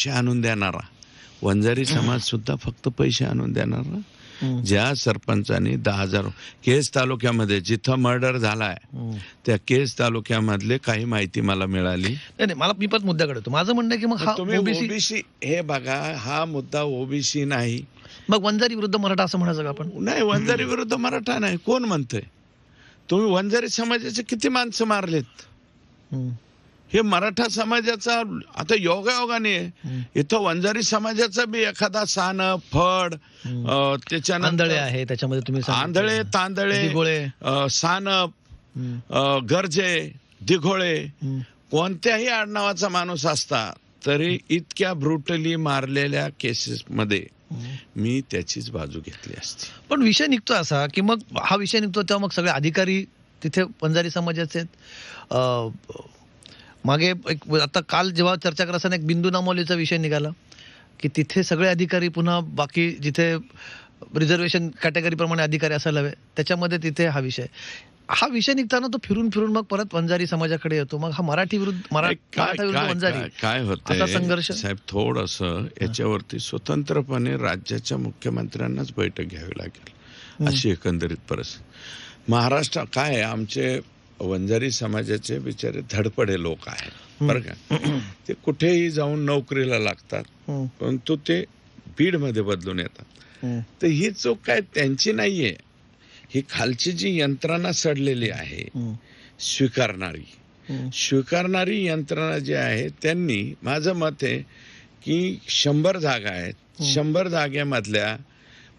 पैसे आणून देणारा. वंजारी समाज सुद्धा फक्त पैसे आणून देणारा. ज्या सरपंचांनी दहा हजार केस तालुक्यामध्ये जिथं मर्डर झालाय. त्या केस तालुक्यामधले काही माहिती मला मिळाली. नाही मला मी परत मुद्द्याकडे माझं म्हणणं आहे की मग हा तुम्ही ओबीसी हे बघा हा मुद्दा ओबीसी नाही. मग वंजारी विरुद्ध मराठा असं म्हणायचं का आपण? नाही वंजारी विरुद्ध मराठा नाही. कोण म्हणतंय? तुम्ही वंजारी समाजाचे किती माणसं मारलेत. हे मराठा समाजाचा आता योगायोगाने. इथं वंजारी समाजाचा बी एखादा सान फड. अं, आंधळे त्याच्यानंतर आहे त्याच्यामध्ये तुम्ही. आंधळे तांदळे सानप गरजे दिघोळे. कोणत्याही आडनावाचा माणूस असता तरी इतक्या ब्रुटली मारलेल्या केसेस मध्ये. मी त्याचीच बाजू घेतली असती पण विषय निघतो असा की मग हा विषय निघतो तेव्हा मग सगळे अधिकारी तिथे वंजारी समाजाचे मागे एक आता काल जेव्हा चर्चा करत असताना एक बिंदू नामोलीचा विषय निघाला की तिथे सगळे अधिकारी पुन्हा बाकी जिथे रिझर्वेशन कॅटेगरी प्रमाणे अधिकारी असायला हवे त्याच्यामध्ये तिथे हा विषय. हा विषय निघताना तो फिरून फिरून मग परत वंजारी समाजाकडे येतो. मग हा मराठी विरुद्ध मराठा विरुद्ध काय वंजारी. होतंय? संघर्ष? साहेब थोडस याच्यावरती स्वतंत्रपणे राज्याच्या मुख्यमंत्र्यांनाच बैठक घ्यावी लागेल अशी एकंदरीत परिस्थिती. महाराष्ट्र काय आहे, आमचे वंजारी समाजाचे बिचारे धडपडे लोक आहेत. बरं का? ते कुठेही जाऊन नोकरीला लागतात परंतु ते बीडमध्ये बदलून येतात. तर ही चूक काय त्यांची नाहीये. ही खालची जी यंत्रणा सडलेली आहे स्वीकारणारी. स्वीकारणारी यंत्रणा जी आहे त्यांनी माझं मत आहे की शंभर जागा आहेत. शंभर जागेमधल्या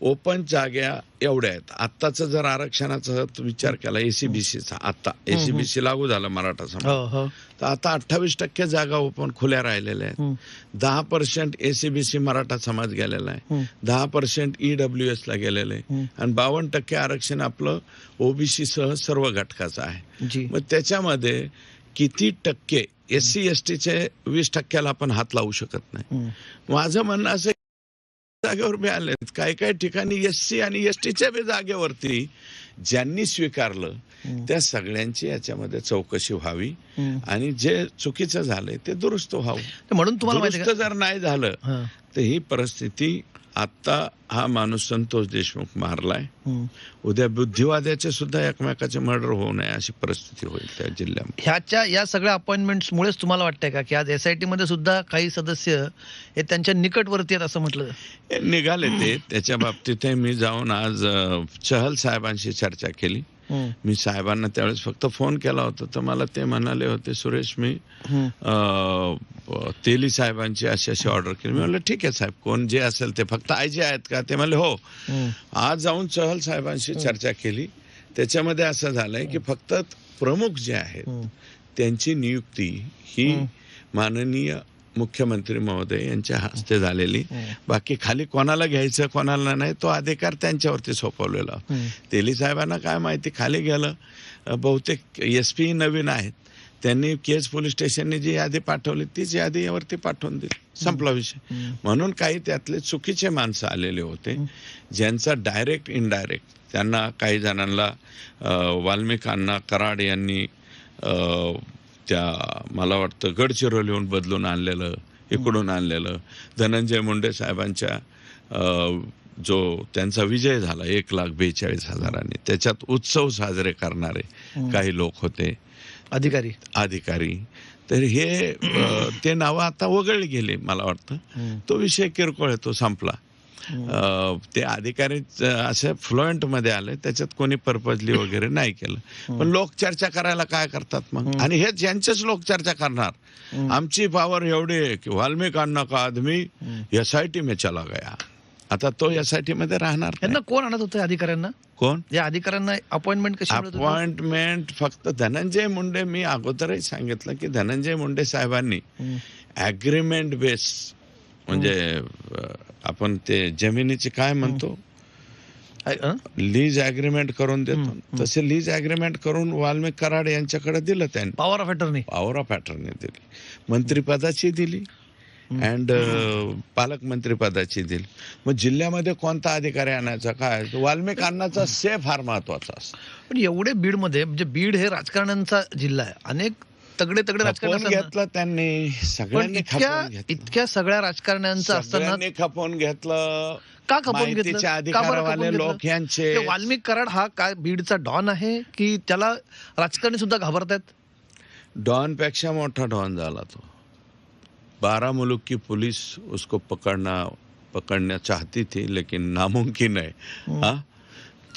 ओपन जाग्या एवढ्या आहेत. आत्ताचं जर आरक्षणाचा विचार केला एसीबीसीचा आता एसीबीसी लागू झालं मराठा समाज. हो हो. तर आता अठ्ठावीस टक्के जागा ओपन खुल्या राहिलेल्या आहेत. दहा पर्सेंट एसीबीसी मराठा समाज गेलेला आहे. दहा पर्सेंट ईडब्ल्यू एस ला गेलेलं आहे. आणि बावन्न टक्के आरक्षण आपलं ओबीसी सह सर्व घटकाचं आहे. मग त्याच्यामध्ये किती टक्के एस सी एस टीचे वीस टक्क्याला आपण हात लावू शकत नाही. माझं म्हणणं असं जागेवर आले काही काही ठिकाणी एस सी आणि एस टीच्या बी जागेवरती ज्यांनी स्वीकारलं. त्या सगळ्यांची याच्यामध्ये चौकशी व्हावी. आणि जे चुकीचं झालंय ते दुरुस्त व्हावं म्हणून तुम्हाला दुरुस्त जर नाही झालं. तर ही परिस्थिती आता हा माणूस संतोष देशमुख मारलाय. उद्या बुद्धिवाद्याचे सुद्धा एकमेकाचे मर्डर होऊ नये अशी परिस्थिती होईल त्या जिल्ह्यामध्ये. ह्याच्या या सगळ्या अपॉइंटमेंट्स मुळेच तुम्हाला वाटतंय का? की आज एस आय टी मध्ये सुद्धा काही सदस्य हे त्यांच्या निकटवर्ती आहेत असं म्हटलं निघाले ते. त्याच्या बाबतीत मी जाऊन आज चहल साहेबांशी चर्चा केली. मी साहेबांना त्यावेळेस फक्त फोन केला होता. तर मला ते म्हणाले होते सुरेश मी तेली साहेबांची अशी अशी ऑर्डर केली. मी म्हणलं ठीक आहे साहेब कोण जे असेल ते फक्त आय जे आहेत का? ते म्हणले हो. आज जाऊन चहल साहेबांशी चर्चा केली. त्याच्यामध्ये असं झालंय की फक्त प्रमुख जे आहेत. त्यांची नियुक्ती ही माननीय मुख्यमंत्री महोदय यांच्या हस्ते झालेली. बाकी खाली कोणाला घ्यायचं कोणाला नाही तो अधिकार त्यांच्यावरती सोपवलेला. तेली साहेबांना काय माहिती खाली गेलं. बहुतेक एस पी नवीन आहेत. त्यांनी केज पोलीस स्टेशनने जी यादी पाठवली तीच यादी यावरती पाठवून दिली. संपला विषय. म्हणून काही त्यातले चुकीचे माणसं आलेले होते ज्यांचा डायरेक्ट इनडायरेक्ट त्यांना काही जणांना वाल्मिकांना कराड यांनी त्या मला वाटतं गडचिरोलीहून बदलून आणलेलं इकडून आणलेलं धनंजय मुंडे साहेबांच्या जो त्यांचा विजय झाला एक लाख बेचाळीस हजारांनी त्याच्यात उत्सव साजरे करणारे काही लोक होते. अधिकारी. अधिकारी. तर हे ते नावं आता वगळली गेली मला वाटतं. तो विषय किरकोळ आहे तो संपला. ते अधिकारी असे फ्लुएंटमध्ये आले त्याच्यात कोणी पर्पजली वगैरे नाही केलं. पण लोक चर्चा करायला काय करतात मग? आणि हे ज्यांचेच लोक चर्चा करणार आमची पॉवर एवढी आहे की वाल्मिकांना का आदमी एस आय टी में चला गया? आता तो एस आय टी मध्ये राहणार. यांना कोण आणत होतं अधिकाऱ्यांना? कोण? या अधिकाऱ्यांना अपॉइंटमेंट कशी? अपॉइंटमेंट फक्त धनंजय मुंडे. मी अगोदरही सांगितलं की धनंजय मुंडे साहेबांनी. अग्रीमेंट बेस म्हणजे आपण ते जमिनीचे काय म्हणतो? लीज अग्रीमेंट करून देतो. तसे लीज अग्रीमेंट करून वाल्मिक कराड यांच्याकडे दिलं त्यांनी. Power of attorney power of attorney दिली. मंत्रिपदाची दिली. अँड पालकमंत्री पदाची दिली. मग जिल्ह्यामध्ये कोणता अधिकारी आणायचा? काय? वाल्मिक अन्नाचा से फार महत्त्वाचा असतो. पण एवढे बीडमध्ये म्हणजे बीड हे राजकारण्यांचा जिल्हा आहे. अनेक तगडे तगडे राजकारण. घेतलं त्यांनी सगळ्यांनी इतक्या इतक्या सगळ्या राजकारण्यांचं असताना खपवून घेतलं. का खपवून घेतलं? बरं? लोक यांचे वाल्मिक कराड हा काय बीडचा डॉन आहे की त्याला राजकारणी सुद्धा घाबरतायत? डॉनपेक्षा मोठा डॉन झाला तो. बारह मुल्क की पुलिस उसको पकड़ना पकड़ना चाहती थी लेकिन नामुमकिन आहे. हा?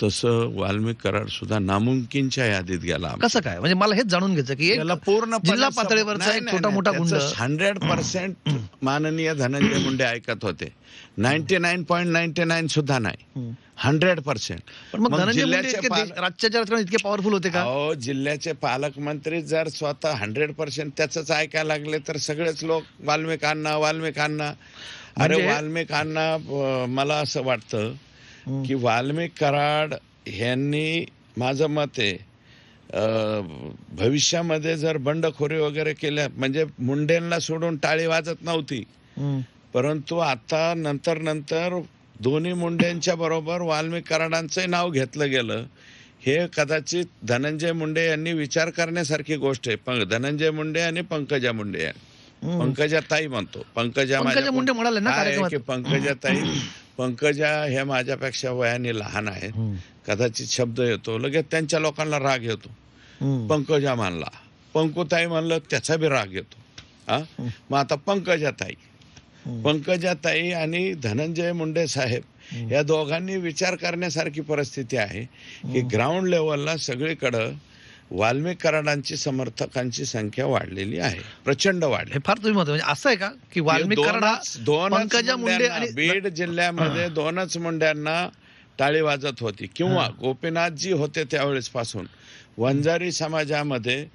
तसं वाल्मिक कराड सुद्धा नामुमकिनच्या यादीत गेला कसं काय? म्हणजे मला हेच जाणून घ्यायचं की एक त्याला पूर्ण जिल्हा पातळीवरचा एक छोटा मोठा गुंड. हंड्रेड पर्सेंट माननीय धनंजय मुंडे ऐकत होते. Ninety nine point ninety nine सुद्धा नाही. हंड्रेड पर्सेंट मग राज्याच्या राजकारणात इतके पॉवरफुल होते का? अहो जिल्ह्याचे पालकमंत्री जर स्वतः हंड्रेड पर्सेंट त्याच ऐकायला लागले तर सगळेच लोक वाल्मिकांना वाल्मिकांना. अरे म्हणजे- वाल्मिकांना मला असं वाटतं. की वाल्मिक कराड यांनी माझं मत आहे भविष्यामध्ये जर बंडखोरी वगैरे केल्या म्हणजे मुंडेंना सोडून टाळी वाजत नव्हती. परंतु आता नंतर नंतर दोन्ही मुंडेंच्या बरोबर वाल्मिक कराडांचंही नाव घेतलं गेलं. हे कदाचित धनंजय मुंडे यांनी विचार करण्यासारखी गोष्ट आहे. पण धनंजय मुंडे आणि पंकजा मुंडे. पंकजा ताई म्हणतो. पंकजा मुंडे म्हणाले ना की पंकजा ताई पंकजा हे माझ्यापेक्षा वयाने लहान आहेत. कदाचित शब्द येतो लगेच त्यांच्या लोकांना राग येतो. पंकजा मानला पंकुताई म्हणलं त्याचा बी राग येतो. हा? मग आता पंकजाताई. हम्म. पंकजाताई आणि धनंजय मुंडे साहेब या दोघांनी विचार करण्यासारखी परिस्थिती आहे की ग्राउंड लेवलला सगळीकडं वाल्मिक कराडांची समर्थकांची संख्या वाढलेली आहे. प्रचंड वाढली. हे फार तुम्ही म्हणतो म्हणजे असं आहे का की वाल्मिक कराड दोनच दोनच पंकजा मुंडे बीड जिल्ह्यामध्ये दोनच मुंड्यांना टाळी वाजत होती. किंवा गोपीनाथजी होते त्यावेळेस पासून वंजारी समाजामध्ये